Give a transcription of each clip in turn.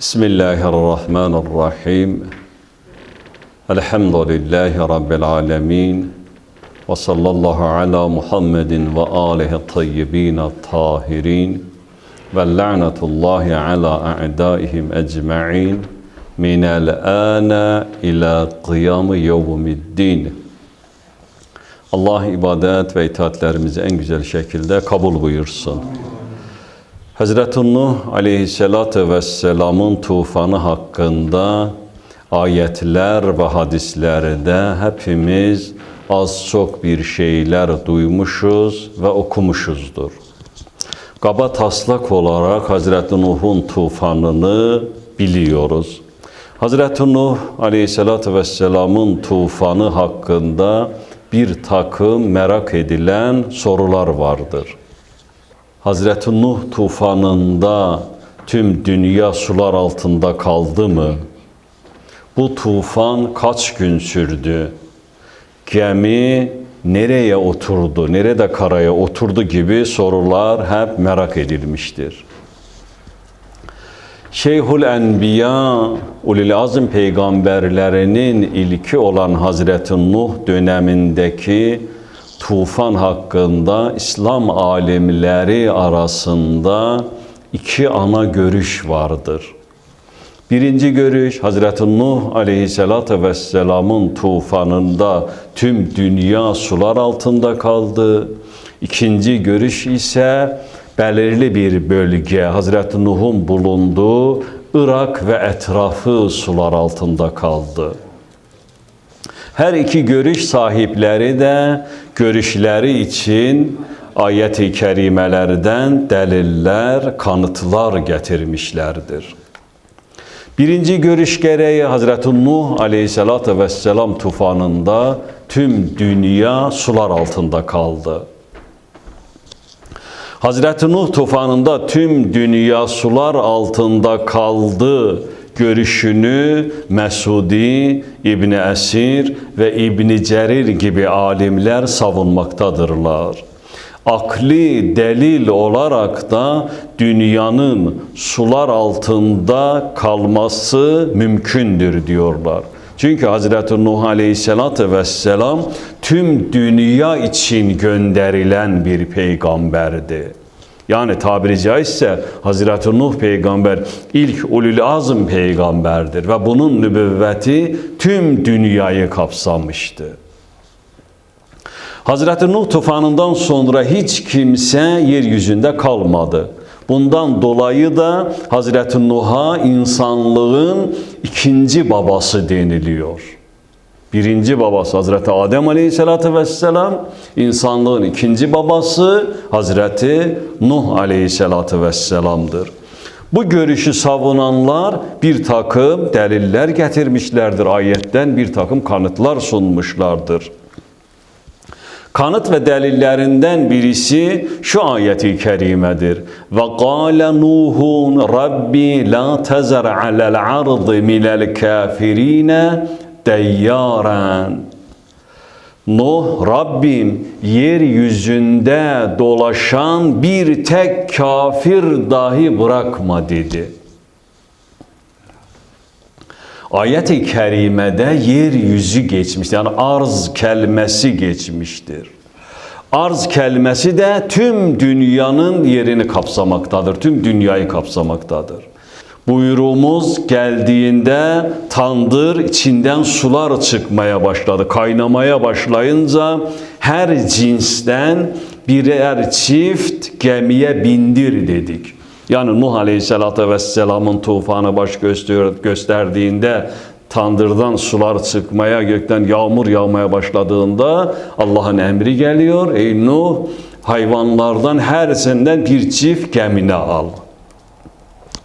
بسم الله الرحمن الرحيم الحمد لله رب العالمين وصلى الله على محمد وآله الطيبين الطاهرين واللعنة الله على أعدائهم أجمعين من الآن إلى قيام يوم الدين Allah ibadet ve itaatlerimizi en güzel şekilde kabul buyursun. Hazreti Nuh aleyhissalatü vesselamın tufanı hakkında ayetler ve hadislerde hepimiz az çok bir şeyler duymuşuz ve okumuşuzdur. Kaba taslak olarak Hazreti Nuh'un tufanını biliyoruz. Hazreti Nuh aleyhissalatü vesselamın tufanı hakkında bir takım merak edilen sorular vardır. Hazreti Nuh tufanında tüm dünya sular altında kaldı mı? Bu tufan kaç gün sürdü? Gemi nereye oturdu, nerede karaya oturdu gibi sorular hep merak edilmiştir. Şeyhül Enbiya, Ulil Azim peygamberlerinin ilki olan Hazreti Nuh dönemindeki tufan hakkında İslam alimleri arasında iki ana görüş vardır. Birinci görüş Hazreti Nuh aleyhissalatü vesselamın tufanında tüm dünya sular altında kaldı. İkinci görüş ise belirli bir bölge Hazreti Nuh'un bulunduğu Irak ve etrafı sular altında kaldı. Her iki görüş sahipleri de görüşleri için ayet-i kerimelerden deliller, kanıtlar getirmişlerdir. Birinci görüş gereği Hazreti Nuh aleyhissalatü vesselam tufanında tüm dünya sular altında kaldı. Hazreti Nuh tufanında tüm dünya sular altında kaldı görüşünü Mesudi, İbni Esir ve İbni Cerir gibi alimler savunmaktadırlar. Akli delil olarak da dünyanın sular altında kalması mümkündür diyorlar. Çünkü Hazreti Nuh Aleyhisselatü Vesselam tüm dünya için gönderilen bir peygamberdi. Yani tabiri caizse Hazreti Nuh peygamber ilk ulul azm peygamberdir ve bunun nübüvveti tüm dünyayı kapsamıştı. Hazreti Nuh tufanından sonra hiç kimse yeryüzünde kalmadı. Bundan dolayı da Hazreti Nuh'a insanlığın ikinci babası deniliyor. Birinci babası Hazreti Adem Aleyhisselatü Vesselam, insanlığın ikinci babası Hazreti Nuh Aleyhisselatü Vesselam'dır. Bu görüşü savunanlar bir takım deliller getirmişlerdir. Ayetten bir takım kanıtlar sunmuşlardır. Kanıt ve delillerinden birisi şu ayeti kerimedir. Ve qâle Nuhun Rabbi la tezer alel ardı minel kafirine deyyaren. Nuh Rabbim yeryüzünde dolaşan bir tek kafir dahi bırakma dedi. Ayet-i kerimede yeryüzü geçmiştir. Yani arz kelimesi geçmiştir. Arz kelimesi de tüm dünyanın yerini kapsamaktadır. Tüm dünyayı kapsamaktadır. Buyruğumuz geldiğinde tandır içinden sular çıkmaya başladı. Kaynamaya başlayınca her cinsten birer çift gemiye bindir dedik. Yani Nuh Aleyhisselatü Vesselam'ın tufanı baş gösterdiğinde tandırdan sular çıkmaya, gökten yağmur yağmaya başladığında Allah'ın emri geliyor. Ey Nuh hayvanlardan her senden bir çift gemine al.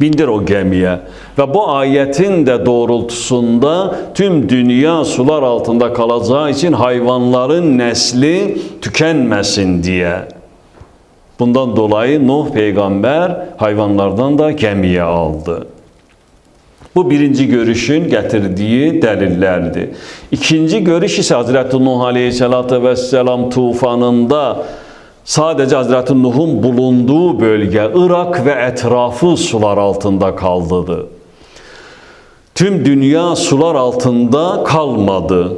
Bindir o gemiye. Ve bu ayetin de doğrultusunda tüm dünya sular altında kalacağı için hayvanların nesli tükenmesin diye. Bundan dolayı Nuh peygamber hayvanlardan da gemiye aldı. Bu birinci görüşün getirdiği delillerdi. İkinci görüş ise Hazreti Nuh Aleyhisselatü Vesselam tufanında sadece Hazreti Nuh'un bulunduğu bölge Irak ve etrafı sular altında kaldıydı. Tüm dünya sular altında kalmadı.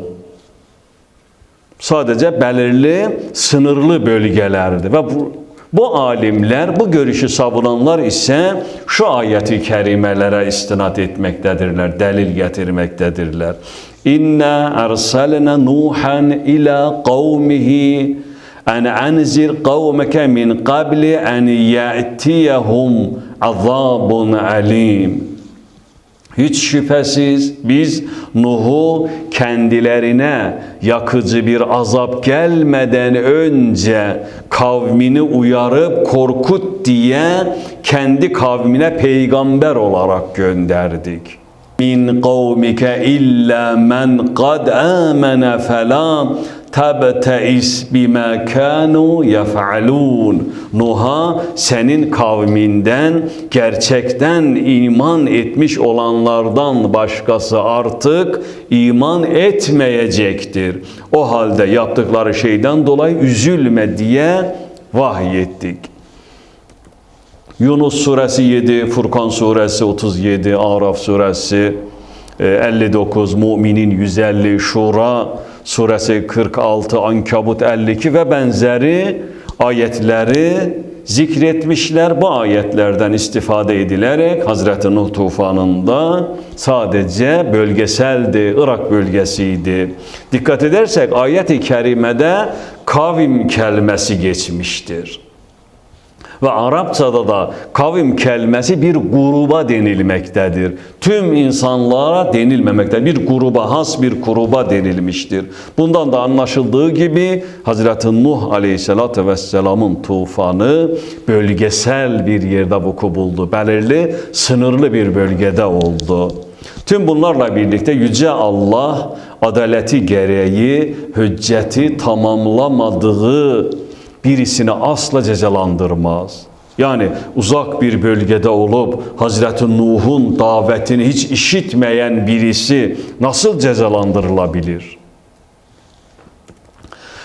Sadece belirli, sınırlı bölgelerdi ve bu, bu alimler, bu görüşü savunanlar ise şu ayeti kerimelere istinad etmektedirler, delil getirmektedirler. İnna ersalna Nuhan ila kavmihi en anzir kavmeke min qabli en ya'tiyahum azabun alim. Hiç şüphesiz biz Nuh'u kendilerine yakıcı bir azap gelmeden önce kavmini uyarıp korkut diye kendi kavmine peygamber olarak gönderdik. Min kavmike illa men kad amene fela tabteis bima kanu yef'alun. Nuh'a senin kavminden gerçekten iman etmiş olanlardan başkası artık iman etmeyecektir. O halde yaptıkları şeyden dolayı üzülme diye vahyettik. Yunus suresi 7, Furkan suresi 37, Araf suresi 59, Müminin 150, Şura suresi 46, Ankabut 52 ve benzeri ayetleri zikretmişler. Bu ayetlerden istifade edilerek Hazreti Nuh tufanında sadece bölgeseldi, Irak bölgesiydi. Dikkat edersek ayet-i kerimede kavim kelimesi geçmiştir. Ve Arapçada da kavim kelimesi bir gruba denilmektedir. Tüm insanlara denilmemektedir. Bir gruba, has bir gruba denilmiştir. Bundan da anlaşıldığı gibi Hazreti Nuh Aleyhisselatü Vesselam'ın tufanı bölgesel bir yerde vuku buldu. Belirli, sınırlı bir bölgede oldu. Tüm bunlarla birlikte Yüce Allah adaleti gereği hücceti tamamlamadığı birisini asla cezalandırmaz. Yani uzak bir bölgede olup Hazreti Nuh'un davetini hiç işitmeyen birisi nasıl cezalandırılabilir?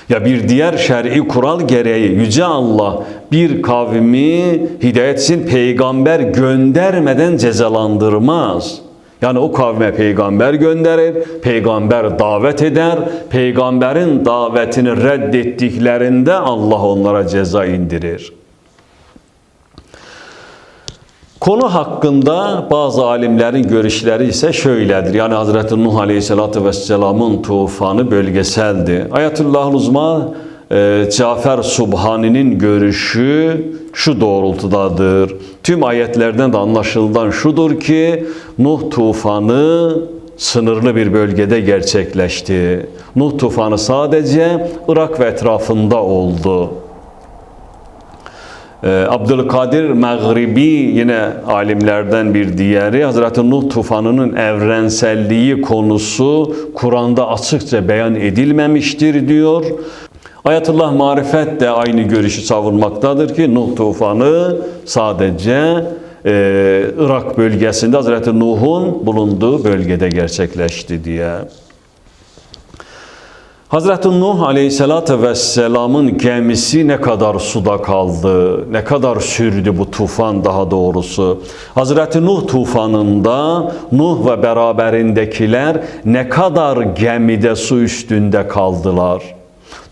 Ya bir diğer şer'i kural gereği Yüce Allah bir kavmi hidayetsin peygamber göndermeden cezalandırmaz. Yani o kavme peygamber gönderir, peygamber davet eder, peygamberin davetini reddettiklerinde Allah onlara ceza indirir. Konu hakkında bazı alimlerin görüşleri ise şöyledir. Yani Hazreti Nuh Aleyhisselatü Vesselam'ın tufanı bölgeseldi. Ayetullah Uzma e, Cafer Subhani'nin görüşü şu doğrultudadır. Tüm ayetlerden de anlaşılan şudur ki Nuh tufanı sınırlı bir bölgede gerçekleşti. Nuh tufanı sadece Irak ve etrafında oldu. Ee, Abdülkadir Mağribi yine alimlerden bir diğeri Hazreti Nuh tufanının evrenselliği konusu Kur'an'da açıkça beyan edilmemiştir diyor. Ayetullah Marifet de aynı görüşü savunmaktadır ki Nuh tufanı sadece e, Irak bölgesinde Hazreti Nuh'un bulunduğu bölgede gerçekleşti diye. Hazreti Nuh Aleyhisselatü Vesselam'ın gemisi ne kadar suda kaldı, ne kadar sürdü bu tufan daha doğrusu. Hazreti Nuh tufanında Nuh ve beraberindekiler ne kadar gemide su üstünde kaldılar.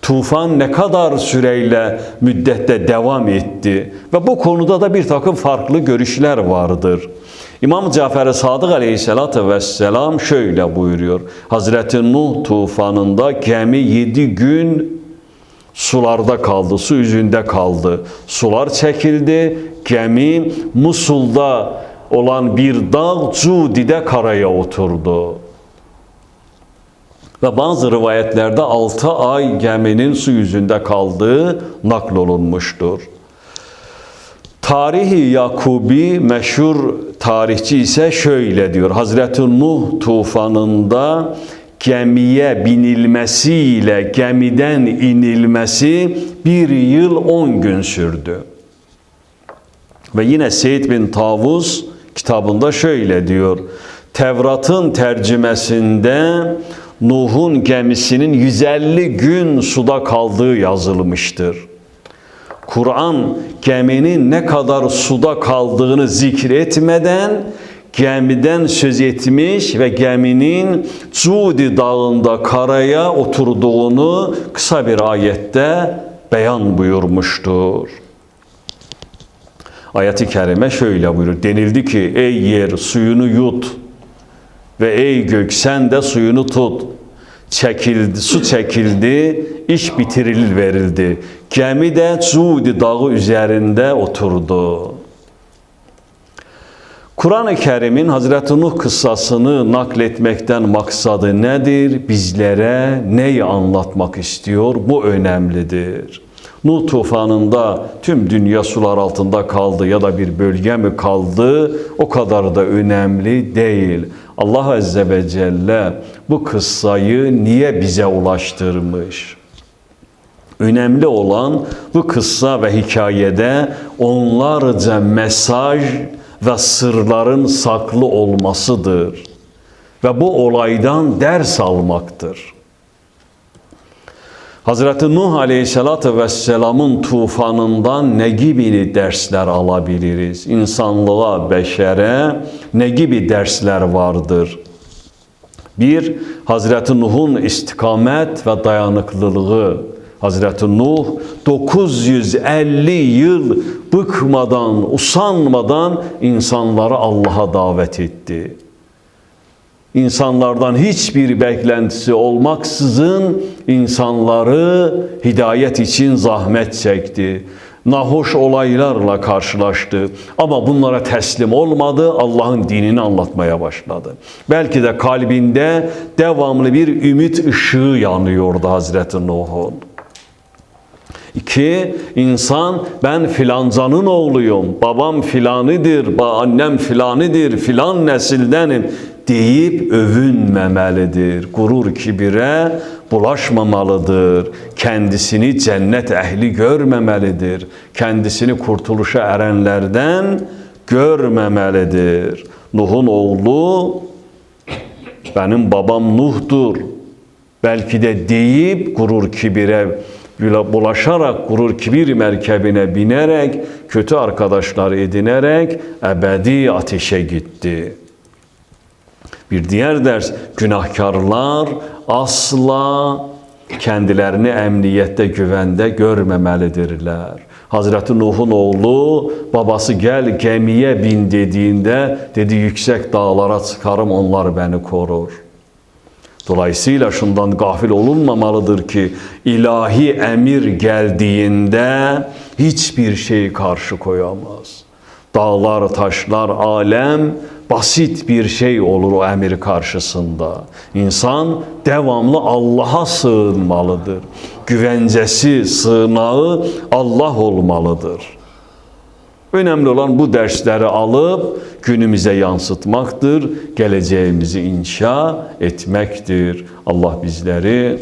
Tufan ne kadar süreyle müddette devam etti ve bu konuda da bir takım farklı görüşler vardır. İmam Cafer-i Sadık aleyhissalatü vesselam şöyle buyuruyor. Hazreti Nuh tufanında gemi yedi gün sularda kaldı, su yüzünde kaldı. Sular çekildi, gemi Musul'da olan bir dağ Cudi'de karaya oturdu. Ve bazı rivayetlerde 6 ay geminin su yüzünde kaldığı naklolunmuştur. Tarihi Yakubi meşhur tarihçi ise şöyle diyor. Hazreti Nuh tufanında gemiye binilmesiyle gemiden inilmesi bir yıl on gün sürdü. Ve yine Seyyid bin Tavus kitabında şöyle diyor. Tevrat'ın tercümesinde Nuh'un gemisinin 150 gün suda kaldığı yazılmıştır. Kur'an geminin ne kadar suda kaldığını zikretmeden gemiden söz etmiş ve geminin Cudi dağında karaya oturduğunu kısa bir ayette beyan buyurmuştur. Ayet-i kerime şöyle buyurur. Denildi ki ey yer suyunu yut ve ey gök sen de suyunu tut. Çekildi, su çekildi, iş bitirilir verildi. Gemi de Cudi dağı üzerinde oturdu. Kur'an-ı Kerim'in Hazreti Nuh kıssasını nakletmekten maksadı nedir? Bizlere neyi anlatmak istiyor? Bu önemlidir. Nuh tufanında tüm dünya sular altında kaldı ya da bir bölge mi kaldı? O kadar da önemli değil. Allah Azze ve Celle bu kıssayı niye bize ulaştırmış? Önemli olan bu kıssa ve hikayede onlarca mesaj ve sırların saklı olmasıdır. Ve bu olaydan ders almaktır. Hazreti Nuh Aleyhisselatü Vesselam'ın tufanından ne gibi dersler alabiliriz? İnsanlığa, beşere ne gibi dersler vardır? Bir, Hazreti Nuh'un istikamet ve dayanıklılığı. Hazreti Nuh 950 yıl bıkmadan, usanmadan insanları Allah'a davet etti. İnsanlardan hiçbir beklentisi olmaksızın insanları hidayet için zahmet çekti. Nahoş olaylarla karşılaştı ama bunlara teslim olmadı. Allah'ın dinini anlatmaya başladı. Belki de kalbinde devamlı bir ümit ışığı yanıyordu Hazreti Nuh'un. İki, insan ben filancanın oğluyum, babam filanidir, annem filanidir, filan nesildenim deyip övünmemelidir. Gurur kibire bulaşmamalıdır. Kendisini cennet ehli görmemelidir. Kendisini kurtuluşa erenlerden görmemelidir. Nuh'un oğlu benim babam Nuh'dur. Belki de deyip gurur kibire bulaşarak gurur kibir merkebine binerek kötü arkadaşlar edinerek ebedi ateşe gitti. Bir diğer ders günahkarlar asla kendilerini emniyette güvende görmemelidirler. Hazreti Nuh'un oğlu babası gel gemiye bin dediğinde dedi yüksek dağlara çıkarım onlar beni korur. Dolayısıyla şundan gafil olunmamalıdır ki ilahi emir geldiğinde hiçbir şey karşı koyamaz. Dağlar, taşlar, alem basit bir şey olur o emir karşısında. İnsan devamlı Allah'a sığınmalıdır. Güvencesi, sığınağı Allah olmalıdır. Önemli olan bu dersleri alıp günümüze yansıtmaktır, geleceğimizi inşa etmektir. Allah bizleri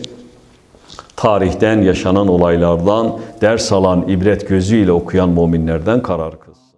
tarihten yaşanan olaylardan ders alan, ibret gözüyle okuyan müminlerden karar kılsın.